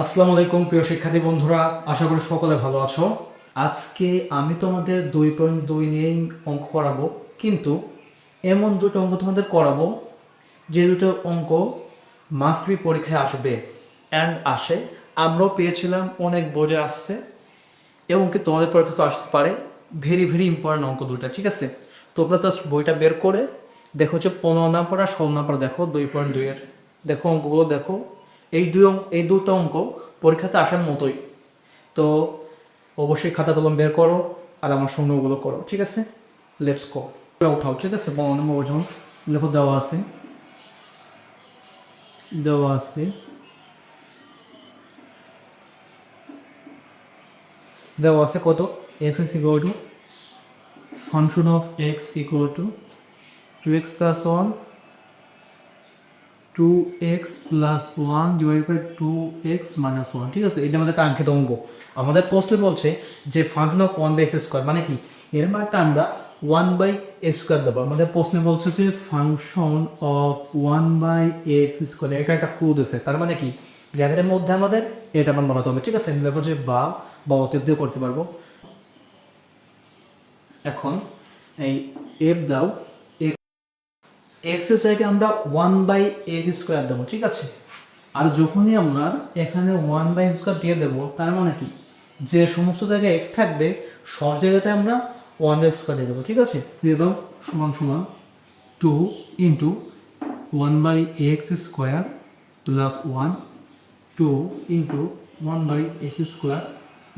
আসসালামু আলাইকুম, প্রিয় শিক্ষার্থী বন্ধুরা। আশা করি সকলে ভালো আছো। আজকে আমি তোমাদের দুই পয়েন্ট দুই নিয়েই অঙ্ক করাবো কিন্তু এমন দুটো অঙ্ক তোমাদের করাবো, যে দুটো অঙ্ক মাস্ট বি পরীক্ষায় আসবে অ্যান্ড আসে। আমরাও পেয়েছিলাম, অনেক বোর্ডে আসছে, এবং কি তোমাদের পরীক্ষা তো আসতে পারে। ভেরি ভেরি ইম্পর্টেন্ট অঙ্ক দুটা ঠিক আছে? তোমরা জাস্ট বইটা বের করে দেখো হচ্ছে পনেরো নাম্বার আর ষোলো নাম্বার দেখো, দুই পয়েন্ট দুইয়ের। দেখো অঙ্কগুলো দেখো। এই দুই এই দুটো অঙ্ক পরীক্ষাতে আসার মতোই। তো অবশ্যই খাতা কলম বের করো আর আমার সঙ্গে ওগুলো করো, ঠিক আছে? লেটস কো উঠাও, ঠিক আছে? নম্বর ওজন লেখো, দেওয়া আছে। দেওয়া আছে। দেওয়া আছে কত? F X equal to function of X equal to two X plus one two X plus one divide by two X minus one ঠিক আছে? এটা আমাদের কাঙ্ক্ষিত অঙ্ক আমাদের প্রশ্নে বলছে যে function of one by X square মানে কি? এর মানটা আমরা ওয়ান বাই এ স্কোয়ার দেবো। আমাদের প্রশ্নে বলছে যে function of one by X square এটা একটা ক্রু দিয়েছে তার মানে কি? ব্র্যাকেটের মধ্যে আমাদের এটা মান বানাতে হবে, ঠিক আছে? আমি যে বা বা অতীত দিয়ে করতে পারব। এখন এই এফ দাও এক্সের জায়গায় আমরা ওয়ান বাই এক্স স্কোয়ার দেবো, ঠিক আছে? আর যখনই আমরা এখানে ওয়ান বাই স্কোয়ার দিয়ে দেবো, তার মানে কি? যে সমস্ত জায়গায় এক্স থাকবে, সব জায়গাতে আমরা ওয়ান বাই স্কোয়ার দিয়ে দেবো, ঠিক আছে? দিয়ে দাও, সমান সমান two into one by X square plus one two into one by X square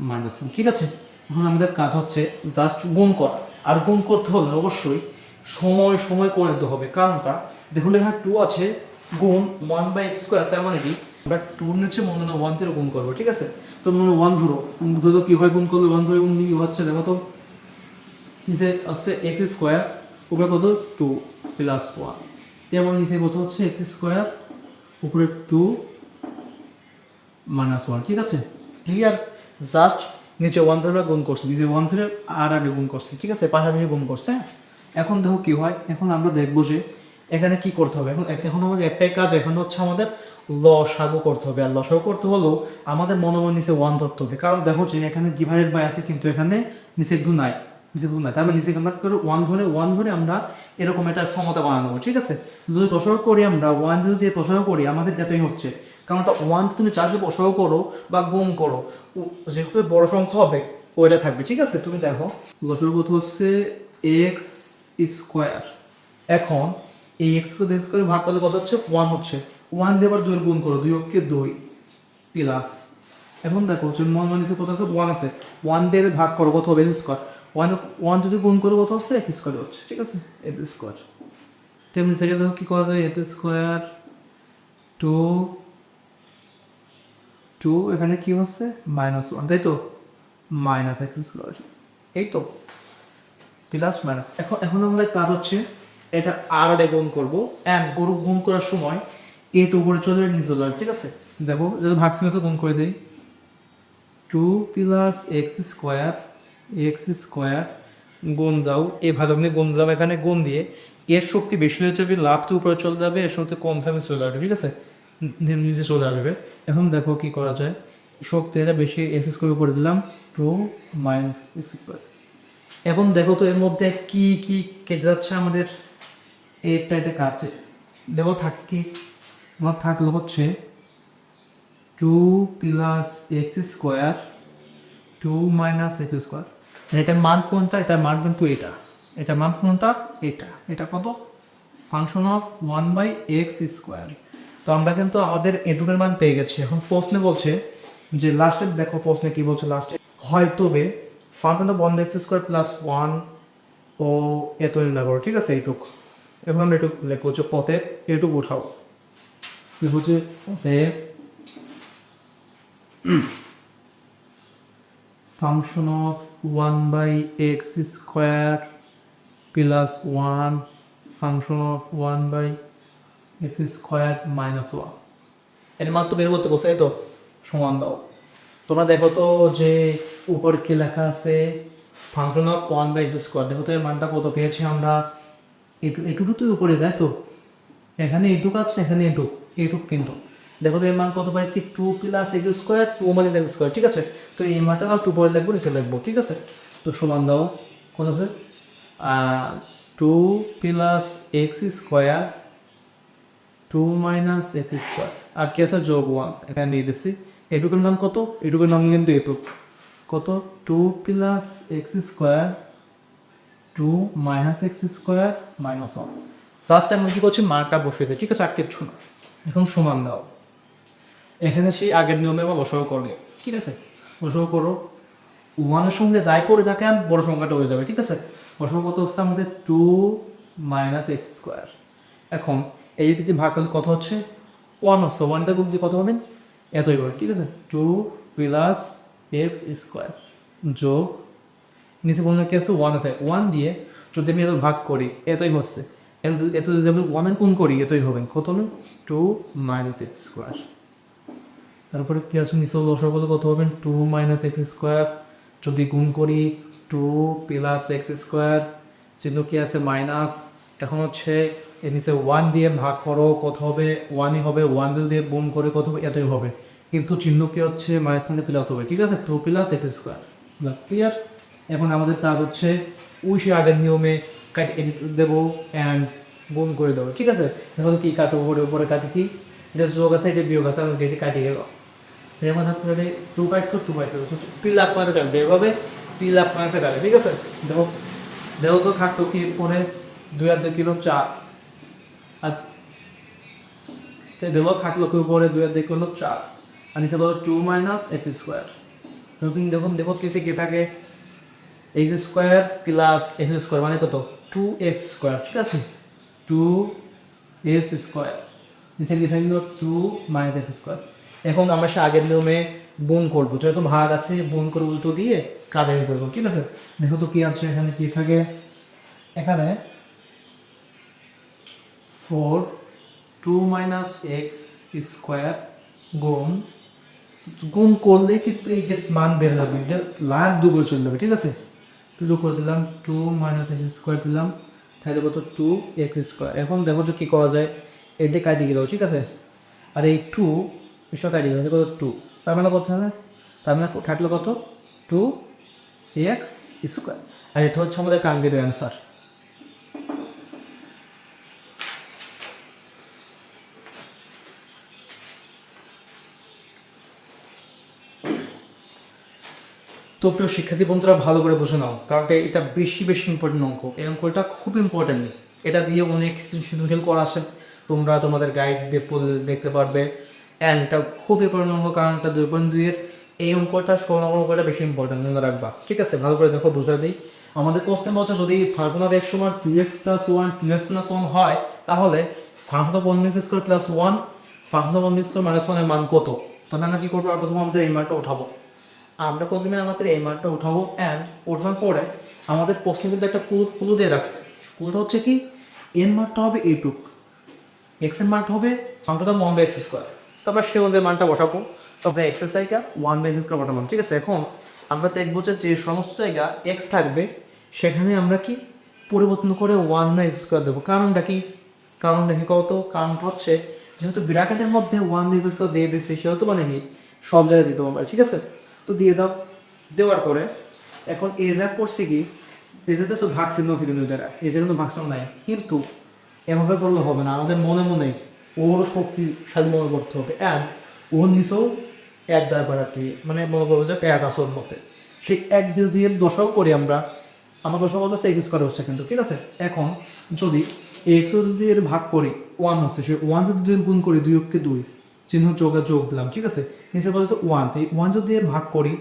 minus one ঠিক আছে? এখন আমাদের কাজ হচ্ছে জাস্ট গুণ করা। আর গুণ করতে হলে অবশ্যই সময় সময় করে দিতে হবে। কারণটা, দেখুন এখানে টু আছে, গুণ ওয়ান বাই এক্স স্কোয়ার তার মানে কি? আমরা টুর নিচে মনে হয় ওয়ান থেকে গুণ করব, ঠিক আছে? তো মনে ওয়ান ধরো ধরো কীভাবে গুণ করলে ওয়ান ধরে গুণ হচ্ছে, দেখো তো। নিচে আসছে এক্স স্কোয়ার উপরে কত? টু প্লাস ওয়ান তেমন নিচে কত হচ্ছে? এক্স স্কোয়ার উপরে টু মাইনাস ওয়ান ঠিক আছে? ক্লিয়ার জাস্ট নিচে ওয়ান ধরে গুণ করছি, নিচে ওয়ান ধরে আর আগে গুণ করছি, ঠিক আছে? পাশাপাশি গুণ করছে এখন দেখো কি হয়, এখন আমরা দেখব যে এখানে কি করতে হবে? এখন এখন আমাদের একটাই কাজ, এখন হচ্ছে আমাদের লসাগু করতে হবে। আর লসাগু করতে হলেও আমাদের মনে মনে নিচে ওয়ান ধরতে হবে। কারণ দেখো যে এখানে ডিভাইডেড বাই আছে, কিন্তু এখানে নিচে দু নাই, নিচে দু নাই। তার মানে নিচে করে ওয়ান ধরে ওয়ান ধরে আমরা এরকম একটা সমতা বানানো ঠিক আছে? যদি প্রসঙ্গ করি আমরা ওয়ান যদি প্রসঙ্গ করি, আমাদের এতই হচ্ছে। কারণ ওটা ওয়ান তুমি চারকে প্রসঙ্গ করো বা গুম করো যেহেতু বড় সংখ্যা হবে, ওইটা থাকবে, ঠিক আছে? তুমি দেখো, লসগু হচ্ছে? X square. এখন এই এক্সকে দেশ করে ভাগ করলে কত হচ্ছে ওয়ান হচ্ছে। ওয়ান দিয়ে আবার দুই গুণ করো, দুই অক্ষে দুই প্লাস এখন দেখো মন মানিসে কত আছে ওয়ান আছে। ওয়ান দিয়ে ভাগ করো, কত হবে? স্কোয়ার ওয়ান ওয়ান যদি গুণ করো, কত হচ্ছে? এক্স স্কোয়ার হচ্ছে, ঠিক আছে? এত স্কোয়ার তেমনি সেটা দেখো কী করা যায়? এত স্কোয়ার টু টু এখানে কি হচ্ছে? মাইনাস ওয়ান তাই তো? মাইনাস এক্স স্কোয়ার এই তো। প্লাস মাইনাস এখন এখন আমাদের কাজ হচ্ছে এটা আর আরে গুণ করব অ্যান্ড গরু গুণ করার সময় এট উপরে চলে নিচে যাবে, ঠিক আছে? দেখো যদি ভাগসিনে তো গুণ করে দিই। Two plus X square X square গুণ যাও। এ ভাগে গুণ যাও এখানে গুণ দিয়ে। এর শক্তি বেশি হয়ে যাবে লাভটি উপরে চলে যাবে এর শক্তি কম থাকবে চলে আসবে ঠিক আছে? নি- নিচে চলে আসবে। এখন দেখো কি করা যায়। শক্তি এটা বেশি এক্স স্কোয়ার উপরে দিলাম টু মাইনাস এক্স স্কোয়ার এখন দেখো তো এর মধ্যে কি কি কেটে যাচ্ছে আমাদের? এটা এটা কাটছে। দেখো থাক কি, আমার থাকল হচ্ছে two plus X square two minus X square এটার মান কোনটা? এটার মান কিন্তু এটা। এটার মান কোনটা? এটা। এটা কত? Function of one by X square তো আমরা কিন্তু আমাদের এটুকের মান পেয়ে গেছি। এখন প্রশ্নে বলছে যে লাস্টে দেখো প্রশ্নে কি বলছে লাস্টে হয়তোবে ফাংশন অফ বন্ধ এক্স স্কোয়ার প্লাস ওয়ান ও এত নির্ণয় করো, ঠিক আছে? এইটুক। এখন আমরা এটুক লেখো হচ্ছে পথে এটুক উঠাও। কি হচ্ছে? পথে function of one by X square plus one function of one by X square minus ওয়ানের মাত্র বের করতে বসে তো, সমান দাও। তোমরা দেখো তো যে উপর কি লেখা আছে? Function of one by X square. দেখো তো এর মানটা কত পেয়েছি আমরা? এটু এটুকু তো উপরে, তাই তো? এখানে এটুক আছে, এখানে এটুক। এটুক কিন্তু। দেখো তো এর মান কত পাইছি? Two plus X square two minus X square ঠিক আছে? তো এই মানটা আজ টু পরে লিখব নিচে লিখব ঠিক আছে? তো সমান দাও, কোন আছে? Two plus X square two minus X square আর কি আছে? যোগ ওয়ান এখানে দিয়ে দিচ্ছি এটুকুর নাম কত? এটুকুর নাম কিন্তু এটুক। কত? Two plus X square two minus X square minus one first time কী করছি? মার্কটা বসেছে ঠিক আছে আর কিচ্ছু এখন সমান দাও। এখানে সেই আগের নিয়মে আবার লসও করবে ঠিক আছে? লসও করো। ওয়ানের সঙ্গে যাই করে থাকেন বড় সংখ্যাটা হয়ে যাবে। ঠিক আছে? লসও কত হচ্ছে আমাদের টু মাইনাস এক্স স্কোয়ার এখন এই দিকে ভাগ কত হচ্ছে? ওয়ান হচ্ছে। ওয়ানটা গুণ কত হবেন এতই হবে ঠিক আছে? টু প্লাস এক্স স্কোয়ার যোগ, নিচে বললে কি আছে ওয়ান আছে ওয়ান দিয়ে যদি আমি এত ভাগ করি, এতই হচ্ছে। এত যদি- আমি ওয়ান গুণ করি, এতই হবেন কত টু মাইনাস এক্স স্কোয়ার তারপরে কি আছে নিচে লসর বলে কত হবেন টু মাইনাস এক্স স্কোয়ার যদি গুণ করি টু প্লাস এক্স স্কোয়ার চিহ্ন কি আছে? মাইনাস এখন হচ্ছে এর নিচে ওয়ান দিয়ে ভাগ করো, কত হবে? ওয়ানই হবে ওয়ান দিয়ে গুণ করে কত হবে? এতই হবে। কিন্তু চিহ্ন কি হচ্ছে? মাইনাস মানে প্লাস হবে। ঠিক আছে? Two plus X square clear এখন আমাদের কাজ হচ্ছে উইশে আগের নিয়মে কাট এডিট দেবো অ্যান্ড গুণ করে দেবো। ঠিক আছে? এখন কি কাটো উপরে উপরে কাটি কি? এটা যোগ আছে, এটা বিয়োগ আছে আমাকে এটি কাটিয়ে গেল যেমন আপনার two by two two by two P lakh মানে কাটবে এভাবে পি লাখ মাইনাসে কাটে। ঠিক আছে? দেখো দেখো তো থাকতো কি? পরে দুই দুই কিলো চার। আর দেখো থাকল কি উপরে দুই কিলো চার। আর নিচে বলো টু মাইনাস এক্স স্কোয়ার তুমি দেখুন দেখো কিসে কি থাকে? X square plus X square মানে কত? টু এক্স স্কোয়ার ঠিক আছে? টু এক্স স্কোয়ার নিচে লিখে থাকল টু মাইনাস এক্স স্কোয়ার এখন আমরা সে আগের নিয়মে গুণ করব। যেহেতু ভাগ আছে, গুণ করে উল্টো দিয়ে কাটাই করব, ঠিক আছে? দেখো তো কি আছে, এখানে কি থাকে? এখানে four two minus X square গুণ গুণ করলে কিন্তু এই যে মান বের হবে লাখ দুগুলো চলে যাবে, ঠিক আছে? টু করে দিলাম টু মাইনাস এক্স স্কোয়ার দিলাম, তাহলে কত টু এক্স স্কোয়ার এখন দেখো যে কী করা যায়, এটা কাটিয়ে গেল ঠিক আছে? আর এই টু বিষয় কাটিয়ে গেল কত টু তার মানে কত হবে তার মানে থাকল কত? টু এক্স স্কোয়ার আর এটা হচ্ছে আমাদের কাঙ্গের অ্যান্সার তো প্রিয় শিক্ষার্থী বন্ধুরা, ভালো করে বুঝে নাও, কারণ এটা- বেশি বেশি ইম্পর্টেন্ট অঙ্ক। এই অঙ্কটা খুব ইম্পর্টেন্ট এটা দিয়ে অনেক সৃজনশীল করা আছে তোমরা তোমাদের গাইড দেখতে পারবে। অ্যান্ড এটা খুব ইম্পর্টেন্ট অঙ্ক, কারণ এটা দুই পয়েন্ট দুইয়ের। এই অঙ্কটা ষোলো অঙ্কটা বেশি ইম্পর্টেন্ট মনে রাখবা। ঠিক আছে, ভালো করে দেখো বুঝতে দিই। আমাদের কোশ্চেন বলছে যদি ফার্মুলার এক সময় two x plus one two x plus one হয়, তাহলে formula x square plus one formula one x minus ওয়ানের মান কত? তাহলে আমরা কী করব? প্রথমে আমাদের এই মানটা উঠাবো। আমরা প্রথমে আমাদের এই মানটা উঠাবো অ্যান্ড ওঠানোর পরে আমাদের প্রশ্ন কিন্তু একটা পুরো পুরো দিয়ে রাখছে। পুরোটা হচ্ছে কি এর মানটা হবে এইটুক এক্সের মানটা হবে ফাংশনটা ওয়ান বাই এক্স স্কোয়ার তারপর সেটা মধ্যে মানটা বসাবো। তবে এক্সের জায়গা ওয়ান বাই এক্স স্কোয়ার বসাবো। ঠিক আছে, এখন আমরা দেখব যে যে সমস্ত জায়গা এক্স থাকবে, সেখানে আমরা কি পরিবর্তন করে ওয়ান বাই এক্স স্কোয়ার দেবো। কারণটা কি? কারণটা কি কত? কারণটা হচ্ছে, যেহেতু বিরাকেটের মধ্যে ওয়ান স্কোয়ার দিয়ে দিচ্ছি সেহেতু মানে কি, সব জায়গায় দিতে পারবে ঠিক আছে? তো দিয়ে দাও, দেওয়ার পরে এখন এ যা করছে কি এটাতে তো ভাগ চিহ্ন ছিল এই যে কোনো ভাগ নাই। কিন্তু এভাবে করলে হবে না, আমাদের মনে মনে ওর শক্তিশালী মনে করতে হবে। অ্যান্ড ও নিচেও এক দ্বার বাড়াতে মানে মনে করব যে এক আসর মতে। সেই এক দিয়ে দশাও করি আমরা, আমার দশা বলতে এক্স স্কোয়ার হচ্ছে কিন্তু, ঠিক আছে? এখন যদি এক্স দিয়ে ভাগ করি ওয়ান হচ্ছে, সে ওয়ান যদি দুই গুণ করি, দুই অক্ষে দুই চিহ্ন যোগে যোগ দিলাম, ঠিক আছে? নিচে বলেছে ওয়ান তো এই ওয়ান যদি ভাগ করি,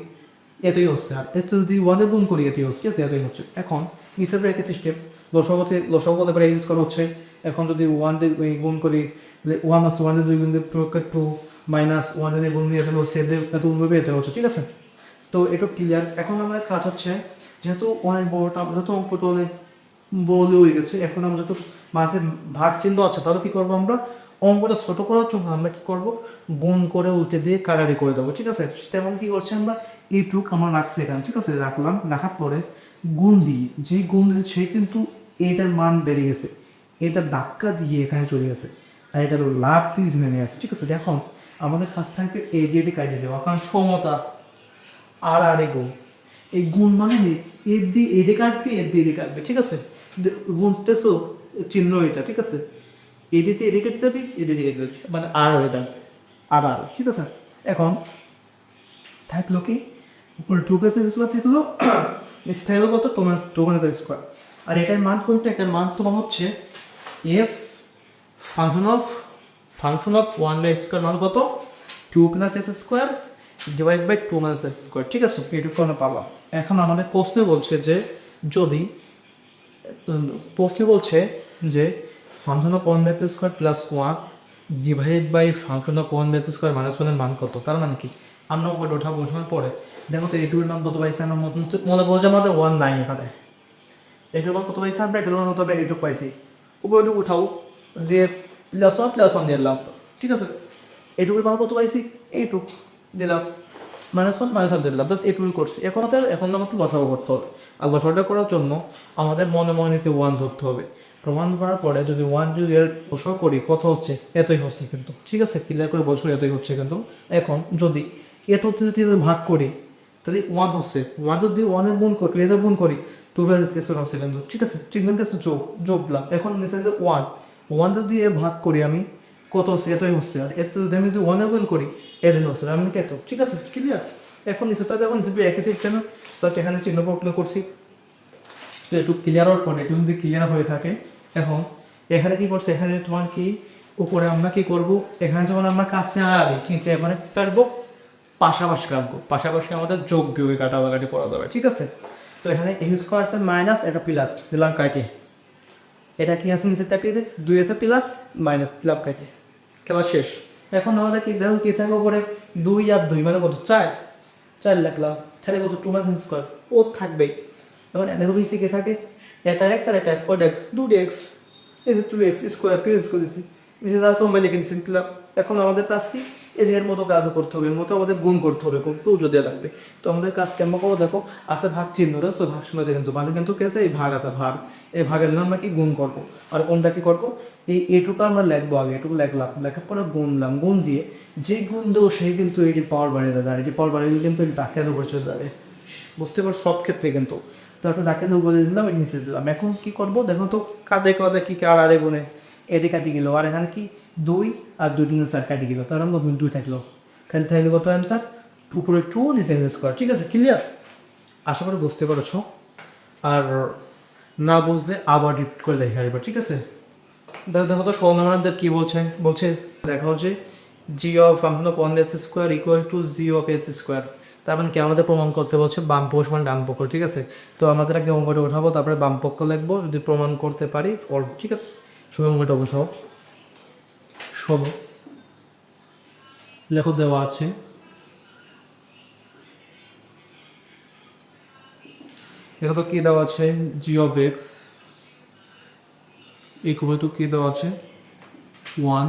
এতই হচ্ছে। আর এত যদি ওয়ানে গুণ করি, এতই হচ্ছে, ঠিক আছে? এতই হচ্ছে। এখন নিচে ব্রেকের সিস্টেম লসগতে লসগতে পরে এক্স করা হচ্ছে। এখন যদি ওয়ান দিয়ে গুণ করি ওয়ান আসছে ওয়ান দুই গুণ দিয়ে টু মাইনাস ওয়ান দিয়ে গুণ দিয়ে এত হচ্ছে এত গুণ করবে হচ্ছে, ঠিক আছে? তো এটা ক্লিয়ার এখন আমাদের কাজ হচ্ছে, যেহেতু অনেক বড়টা যেহেতু অঙ্কটা অনেক বলে হয়ে গেছে, এখন আমরা যেহেতু মাঝে ভাগ চিহ্ন আছে, তাহলে কী করব আমরা? অঙ্কটা ছোটো করার জন্য আমরা কী করব? গুণ করে উল্টে দিয়ে কারারি করে দেবো, ঠিক আছে? তেমন কী করছে আমরা? এইটুক আমরা রাখছি এখানে, ঠিক আছে? রাখলাম, রাখার পরে গুণ দিয়ে যেই গুণ দিয়েছে, সে কিন্তু এইটার মান বেড়ে গেছে। এটা ধাক্কা দিয়ে এখানে চলে গেছে। আর এটার লাভ দিয়ে নেমে আসে, ঠিক আছে? দেখুন, আমাদের কাছ থাকবে এ দিয়ে এটি কাটিয়ে দেওয়া কারণ সমতা, আর আর এ গুণ এই গুণ মানে এর দিয়ে এদিকে কাটবে, এর দিয়ে কাটবে, ঠিক আছে? গুনতেছো চিহ্ন এটা, ঠিক আছে? এদিকে এদিকে যাবে, এদিকে মানে আর হয়ে থাকবে আর আর ঠিক আছে? এখন, থাকল কি? উপরে টু প্লাস স্কোয়ার থাকল, নিচে থাকল কত? Two minus two minus square আর এটার মান কোনটা? এটার মান তোমার হচ্ছে f function of function of one by square মান কত? Two plus x square divide by two minus x square ঠিক আছে? এটুকু কোনো পাবা। এখন আমাদের প্রশ্নে বলছে যে, যদি, প্রশ্নে বলছে যে function of one by square plus one divide by function of one by square minus ওয়ানের মান কত? তার মানে কি? আমরা উপরে ওঠা বোঝানোর পরে দেখো তো এটুর মান কত পাইছে আমার মতন মনে বলছে আমাদের ওয়ান নাই এখানে। এটুর মান কত পাইছে আমরা? এটুর মান কত এটুক পাইছি। উপরে এটুকু উঠাও, দিয়ে প্লাস ওয়ান প্লাস ওয়ান দিলাম ঠিক আছে? এটুকুর মান কত পাইছি? এইটুক দিলাম মাইনাস ওয়ান মাইনাস ওয়ান দিলাম জাস্ট এটুকুই করছি। এখন আমাদের এখন আমাদের লসাগু করতে হবে। আর লসাগুটা করার জন্য আমাদের মনে মনে নিচে ওয়ান ধরতে হবে। প্রমাণ করার পরে যদি ওয়ান যদি এর বসর করি, কত হচ্ছে? এতই হচ্ছে কিন্তু। ঠিক আছে? ক্লিয়ার করে বসর এতই হচ্ছে কিন্তু। এখন যদি এত যদি ভাগ করি, তাহলে ওয়ান হচ্ছে। ওয়ান যদি ওয়ানের গুণ করি রেজার গুণ করি টু ব্যালেন্স কেসের হচ্ছে কিন্তু। ঠিক আছে? ট্রিটমেন্ট কেসে যোগ যোগ দিলাম। এখন নিচে যে ওয়ান ওয়ান যদি এ ভাগ করি আমি, কত হচ্ছে? এতই হচ্ছে। আর এত যদি আমি যদি ওয়ানের গুণ করি এদিন হচ্ছে। আমি এত? ঠিক আছে? ক্লিয়ার এখন নিচে তাদের এখন নিচে একই কেন? স্যার এখানে চিহ্ন করছি। তো একটু ক্লিয়ার হওয়ার পরে একটু যদি ক্লিয়ার হয়ে থাকে এখন এখানে কি করছে? এখানে তোমার কি? উপরে আমরা কি করব? এখানে যখন আমরা কাছে আগে কিন্তু এখানে পারব পাশাপাশি কাটবো পাশাপাশি আমাদের যোগ বিয়োগে কাটাবাকাটি পড়া যাবে, ঠিক আছে? তো এখানে এম স্কোয়ার আছে মাইনাস এটা প্লাস দিলাম কাটে এটা কি আছে নিচে চাপিয়ে দে? দুই আছে প্লাস মাইনাস দিলাম কাটে খেলা শেষ। এখন আমাদের কি দেখো, কি থাকে উপরে? দুই আর দুই মানে কত? চার। চার লাগলাম তাহলে কত? টু মাইনাস স্কোয়ার ও থাকবেই। এখন এনে বেশি কে থাকে? এটা এক্স আর এটা এক্স ওটা দুটি এক্স এই যে two x square two x করেছি নিচে যা সময় এখন আমাদের কাজ কি? এই এর মতো কাজও করতে হবে মতো আমাদের গুণ করতে হবে কোন টু যদি লাগবে। তো আমাদের কাজ কেমন করব? দেখো, আছে ভাগ চিহ্নটা সো ভাগ শূন্য কিন্তু মানে কিন্তু কে আছে? এই ভাগ আছে, ভাগ। এই ভাগের জন্য আমরা কি গুণ করব? আর কোনটা কি করব? এই এটুকু আমরা লিখব আগে, এটুকু লেখলাম। লেখার পরে গুনলাম গুণ দিয়ে যে গুণ দেবো সেই কিন্তু এটি পাওয়ার বাড়িয়ে দেয় আর এটি পাওয়ার বাড়িয়ে কিন্তু এটি দেবো চলে যাবে বুঝতে পারো সব ক্ষেত্রে কিন্তু। তো একটা ডাকে দেবো বলে দিলাম এর নিচে দিলাম। এখন কি করব? দেখো তো কাঁদে কাঁদে কি কার আরে গুনে এটি কাটি গেলো। আর এখানে কি? দুই আর দুই দিনের স্যার কাটি গেল। তার আমরা দুই থাকল। খালি থাকলে কত অ্যান্সার উপরে টু নিচে স্কোয়ার ঠিক আছে? ক্লিয়ার আশা করি বুঝতে পারছ। আর না বুঝলে আবার রিপিট করে দেখে আসবে। ঠিক আছে? দেখো দেখো তো সৌনমানদের কী বলছে? বলছে দেখা হচ্ছে g of of one x square equal to g of x square তার মানে কি, আমাদের প্রমাণ করতে বলছে বাম পক্ষ মানে ডান পক্ষ, ঠিক আছে? তো আমাদের আগে অঙ্কটা উঠাবো, তারপরে বাম পক্ষ লিখব, যদি প্রমাণ করতে পারি ফর ঠিক আছে? সময় অঙ্কটা বসাও সব লেখো, দেওয়া আছে। দেখো তো কী দেওয়া আছে? G of x equal to কী দেওয়া আছে? One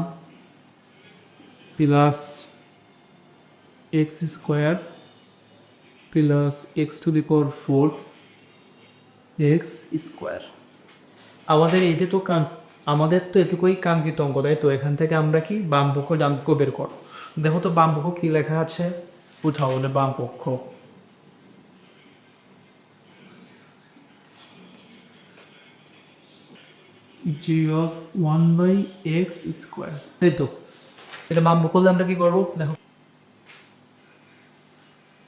plus x square plus x to the power four x square. আমাদের এই তো কান আমাদের তো এটুকুই কাঙ্ক্ষিত অঙ্ক, তাই তো? এখান থেকে আমরা কি বাম পক্ষ, ডান পক্ষ বের করো দেখো তো বাম পক্ষ কী লেখা আছে? উঠাও বলে বাম পক্ষ। G of one by x square তাই তো? এটা বাম পক্ষ আমরা কি করব? দেখো।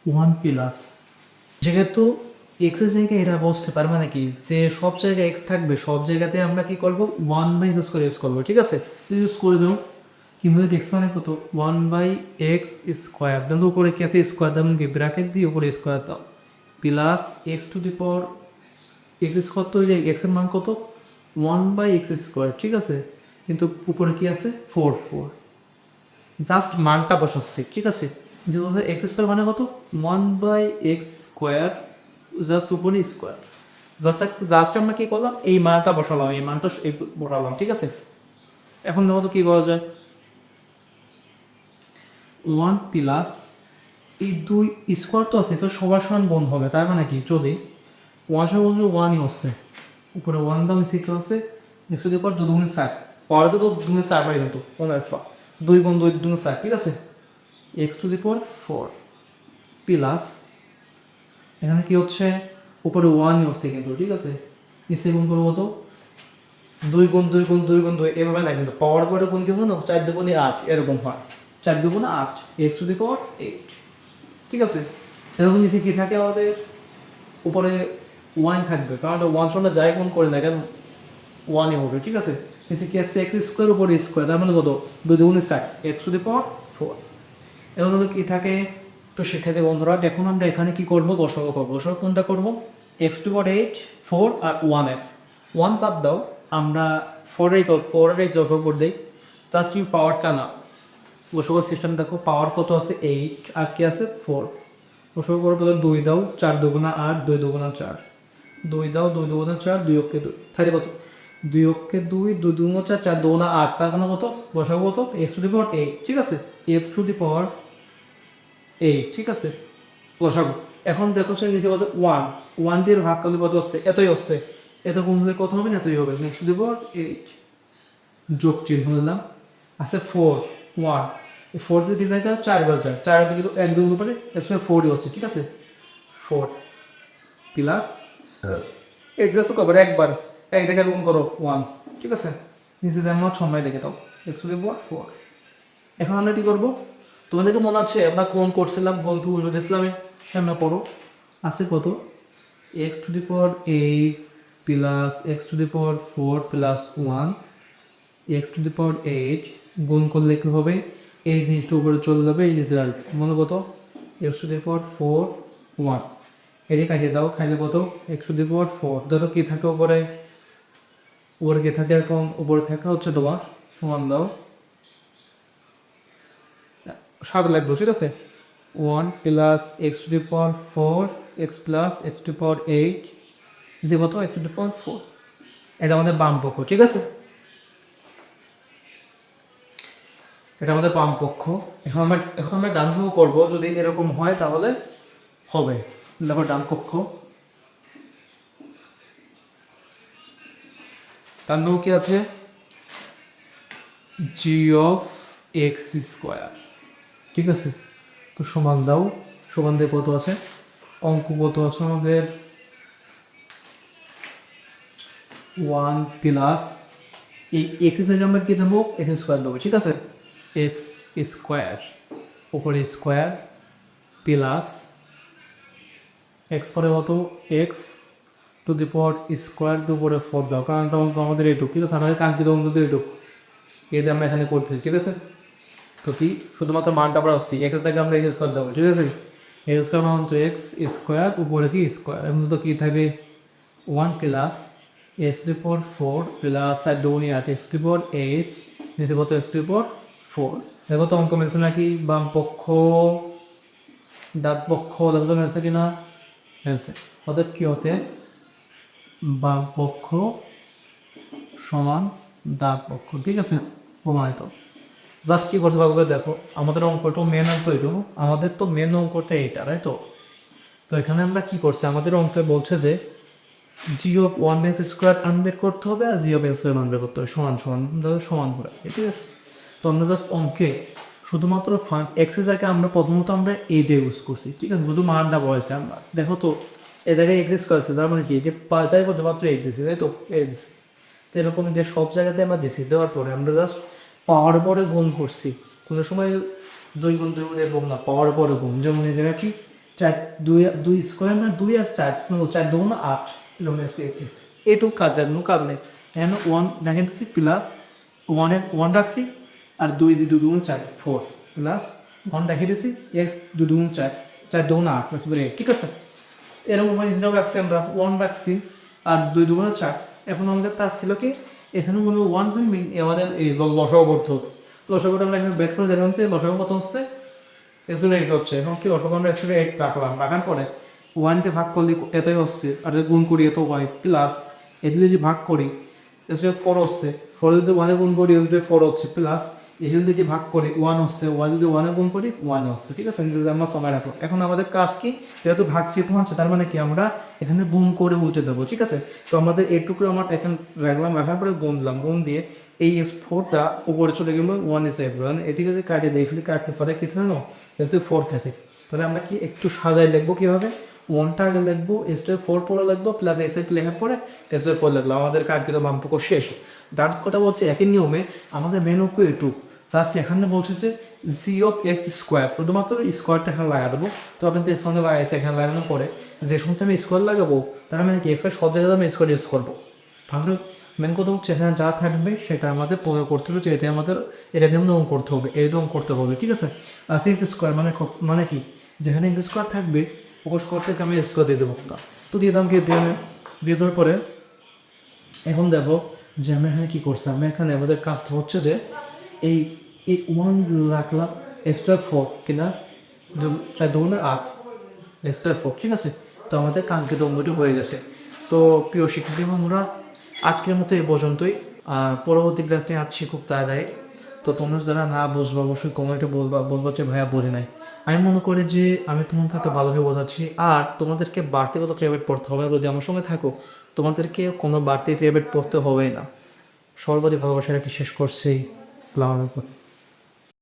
ওয়ান প্লাস যেহেতু এক্সের জায়গায় এটা বসতে পারে মানে কি? যে সব জায়গায় এক্স থাকবে, সব জায়গাতে আমরা কি করব? ওয়ান বাই ইউজ করে ইউজ করব, ঠিক আছে? ইউজ করে দেবো। কিন্তু এক্স মানে কত? One by x square then উপরে কি আছে? স্কোয়ার তেমন কি? ব্র্যাকেট দিয়ে উপরে স্কোয়ার দাও। Plus x to the power x square তো এক্সের মান কত? ওয়ান বাই এক্স স্কোয়ার ঠিক আছে? কিন্তু উপরে কি আছে? ফোর ফোর জাস্ট মানটা বসাচ্ছি, ঠিক আছে? যে এক্স স্কোয়ার মানে কত? One by x square just উপরে স্কোয়ার জাস্ট জাস্ট আমরা কী করলাম? এই মানটা বসালাম, এই মানটা এই বসালাম, ঠিক আছে? এখন দেখো তো কী করা যায়? ওয়ান প্লাস এই দুই স্কোয়ার তো আছে, তো সবার সমান বন্ধ হবে, তার মানে কি? যদি ওয়ান সমান বন্ধু ওয়ানই হচ্ছে। উপরে ওয়ান দাম সিক্স আছে একশো দিয়ে পর দু দুগুণে পরে তো দুগুণে চার পাই কিন্তু দুই গুণ দুই দুগুণে চার, ঠিক আছে? X to the power four plus, এখানে কি হচ্ছে? উপরে ওয়ান হচ্ছে কিন্তু, ঠিক আছে? নিচে গুণ করব তো দুই গুণ দুই গুণ দুই গুণ, দুই, এভাবে না, কিন্তু পাওয়ার পরে গুণ দিব না? চার দুগুণে আট, এরকম হয়। চার দুগুণে আট, x to the power eight ঠিক আছে? এরকম নিচে কী থাকে আমাদের? উপরে ওয়ান থাকবে, কারণ ওয়ান সঙ্গে যাই গুণ করে না, কেন? ওয়ানই হবে, ঠিক আছে? নিচে কি আছে? এক্স স্কোয়ার উপরে স্কোয়ার তার মানে কত? দুই দুগুণে চার, x to the power four মধ্যে কী থাকে? তো শিক্ষার্থী বন্ধুরা, দেখুন আমরা এখানে কি করব? দশক করব দশক কোনটা করব? X to power eight four আর ওয়ানের। ওয়ান বাদ দাও, আমরা ফোরের ফোরের এই দশক করে দিই। জাস্ট ইউ পাওয়ারটা না দশকের সিস্টেম দেখো পাওয়ার কত আছে? এইট আর কি আছে? ফোর দশক করে বলে দুই দাও, চার দুগুণা আট, দুই দুগুণা চার। দুই দাও, দুই দুগুণা চার, দুই অক্ষে দুই। থাকে কত? দুই অক্ষে দুই দুই দুগুণা চার চার দুগুণা আট, তার মানে কত? বসাবো কত? X to the power eight ঠিক আছে? X to the power eight ঠিক আছে। বসাবো এখন দেখো সে নিচে কত ওয়ান। ওয়ান দিয়ে ভাগ করলে কত হচ্ছে? এতই হচ্ছে। এত হলে কত হবে না? এতই হবে। Next to the power eight যোগ চিহ্ন দিলাম। আছে ফোর ওয়ান ফোর দিয়ে ডিজাইন দেওয়া চারবার যায় চার দিকে এক দুগুণ পারে। এর সঙ্গে ফোরই হচ্ছে, ঠিক আছে? ফোর প্লাস এক্সাস্ট কবার, একবার। এক দেখে গুণ করো ওয়ান ঠিক আছে? নিচে যেমন সময় দেখে দাও। এক্স টু ফোর এখন আমরা কী করব? তোমাদেরকে মনে আছে, আমরা কোন করছিলাম টু উল্টো ইসলামে। আমরা পড়ো। আছে কত? X to the power eight plus x to the power four plus one x to the power eight গুণ করলে কী হবে? এই জিনিসটা উপরে চলে যাবে, এই আসবে মনে কত? X to the power four one এটি কাটিয়ে দাও খাইলে কত? X to the power four ধরো কী থাকে উপরে? উপরে কী থাকে এখন উপরে থাকে হচ্ছে তোমার ওয়ান দাও। সাত লাগবে, ঠিক আছে? One plus x to power four, x plus x to power eight, যে কত? X to power four. এটা আমাদের বাম পক্ষ, ঠিক আছে? এটা আমাদের বাম পক্ষ। এখন আমরা এখন আমরা ডান পক্ষ করব, যদি এরকম হয় তাহলে হবে। দেখো ডান পক্ষ। ডান পক্ষ কি আছে? জি অফ এক্স স্কোয়ার ঠিক আছে? তো সমান দাও। সমান দিয়ে কত আছে? অঙ্ক কত আছে আমাদের? ওয়ান প্লাস এই এক্সারসাইজ আমরা কী দেবো? এক্স স্কোয়ার দেবো, ঠিক আছে? এক্স স্কোয়ার উপরে স্কোয়ার প্লাস এক্স পরে কত? X to the power square to পরে ফোর দাও। কারণ আমাদের এইটুক, ঠিক আছে? আমাদের কাঙ্ক্ষিত অঙ্ক তো এইটুক। এতে আমরা এখানে করতেছি, ঠিক আছে? তো কি? শুধুমাত্র মানটা আমরা আসছি এক্স থেকে আমরা এক্স স্কোয়ার দেবো, ঠিক আছে? এক্স স্কোয়ার মানে হচ্ছে এক্স স্কোয়ার উপরে কি স্কোয়ার এর মধ্যে কী থাকবে? One plus x to four four plus আর দৌনি আট এক্স টু ফোর এইট নিচে কত এক্স টু ফোর ফোর দেখো তো অঙ্ক মেলছে নাকি? বাম পক্ষ ডাক পক্ষ দেখো তো কি না মেলছে। অর্থাৎ কী হতে? বাম পক্ষ সমান ডাক পক্ষ, ঠিক আছে? প্রমাণিত। জাস্ট কী করছে করে দেখো, আমাদের অঙ্কটা মেন অঙ্ক এটু, আমাদের তো মেন অঙ্কটা এইটা, তাই তো? তো এখানে আমরা কি করছি, আমাদের অঙ্কে বলছে যে জিও ওয়ান এক্স স্কোয়ার আনবের করতে হবে আর জিও এক্স স্কোয়ার আনবের করতে হবে, সমান সমান সমান করে, ঠিক আছে? তো আমরা জাস্ট অঙ্কে শুধুমাত্র ফান এক্সের জায়গায় আমরা প্রথমত আমরা এইটা ইউজ করছি, ঠিক আছে? শুধু মানটা বয়সে আমরা, দেখো তো এ জায়গায় এক্সিস্ট করেছে তার মানে কি? যে পাল্টাই শুধুমাত্র এইট দিছি, তাই তো? তো এরকম যে সব জায়গাতে আমরা দিছি, দেওয়ার পরে আমরা জাস্ট পাওয়ার পরে গুণ করছি কোনো সময় দুই গুণ দুই গুণ এরকম না, পাওয়ার পরে গুণ যেমন এই জায়গায় কি, চার, দুই দুই স্কোয়ার না দুই আর চার চার দুগুণ আট এরকম এইটিস এটুকু কাজের কোনো কাজ নেই। এখানে ওয়ান রেখেছি প্লাস ওয়ানে ওয়ান রাখছি, আর দুই দুই দুগুণ চার ফোর প্লাস ওয়ান রেখে দিয়েছি এক্স দুই দুগুণ চার চার দুগুণ আট প্লাস এইট ঠিক আছে? এরকম রাখছি আমরা ওয়ান রাখছি, আর দুই দুগুণ চার। এখন আমাদের তার ছিল কি এখানে মনে ওয়ান দুই মিন- আমাদের এই লসাও করতে লসাগুটা আমরা এখানে বেড ফোর দেখলাম যে লসাগু কত হচ্ছে? এক্সুরে এইট হচ্ছে। এখন কি লসাগু আমরা এক্সুরে এইট রাখলাম? রাখার পরে ওয়ানকে ভাগ করলে এতই হচ্ছে, আর যদি গুণ করি এত হয় প্লাস এদিকে যদি ভাগ করি এসে ফোর হচ্ছে। ফোর যদি ওয়ানে গুণ করি এসে ফোর হচ্ছে প্লাস এখানে যদি ভাগ করি ওয়ান হচ্ছে ওয়ান যদি ওয়ানে গুণ করি, ওয়ান হচ্ছে, ঠিক আছে? যদি আমরা সময় রাখব। এখন আমাদের কাজ কি? যেহেতু ভাগ চিহ্ন হচ্ছে, তার মানে কি? আমরা এখানে গুণ করে উল্টে দেবো, ঠিক আছে? তো আমাদের এটুকু আমরা এখন রাখলাম, রাখার পরে গুণ দিলাম। গুণ দিয়ে এই ফোরটা উপরে চলে গেল ওয়ান হিসেবে এটি যদি কাটিয়ে দেয় ফেলে কাটতে পারে কি জানো এস ফোর থাকে। তাহলে আমরা কি একটু সাদায় লিখব কীভাবে? ওয়ানটা আগে লিখব, এস ফোর পরে লিখব প্লাস এস এফ লেখার পরে এস ফোর লিখলো আমাদের কার কিন্তু বামপক্ষ শেষ। ডান কথা বলছে, একই নিয়মে আমাদের মেন টু জাস্ট এখানে বলছে যে জি অফ এক্স স্কোয়ার শুধুমাত্র স্কোয়ারটা এখানে লাগা দেবো। তো আপনি তো সঙ্গে লাগাইছে এখানে লাগানোর পরে যে সময় আমি স্কোয়ার লাগাবো, তার মানে কি এফ এর সব জায়গায় আমি স্কোয়ার ইউজ করব। ভালো মেন কথা হচ্ছে এখানে যা থাকবে সেটা আমাদের প্রয়োগ করতে হবে যে এটা আমাদের এটা নিয়ম নিয়ম করতে হবে এরকম করতে হবে, ঠিক আছে? আর সিক্স স্কোয়ার মানে মানে কি, যেখানে এক্স স্কোয়ার থাকবে প্রকাশ করতে আমি স্কোয়ার দিয়ে দেবো। তো দিয়ে দাম কি দিয়ে দিয়ে দেওয়ার পরে এখন দেখো যে আমি এখানে কী করছি, আমি এখানে আমাদের কাজটা হচ্ছে যে এই এই ওয়ান রাখলাম এক্সট্রা ফোর ক্লাস চার দুগুণে আট এক্সট্রা ফোর ঠিক আছে? তো আমাদের কাঙ্ক্ষিত অঙ্গটি হয়ে গেছে। তো প্রিয় শিক্ষার্থী বন্ধুরা, আজকের মতো এই পর্যন্তই। পরবর্তী ক্লাস নিয়ে আজ শিক্ষক তাড়াতাড়ি। তো তোমরা যারা না বুঝব, অবশ্যই কমেন্টে বলবা, বলব যে ভাইয়া বোঝে নাই। আমি মনে করি যে আমি তোমাদের একটা ভালোভাবে বোঝাচ্ছি। আর তোমাদেরকে বাড়তিগত ক্রেডিট পড়তে হবে যদি আমার সঙ্গে থাকো, তোমাদেরকে কোনো বাড়তি ক্রেডিট পড়তে হবে না। সর্বাধিক ভালোবাসা রেখে শেষ করছি। আসসালামু আলাইকুম।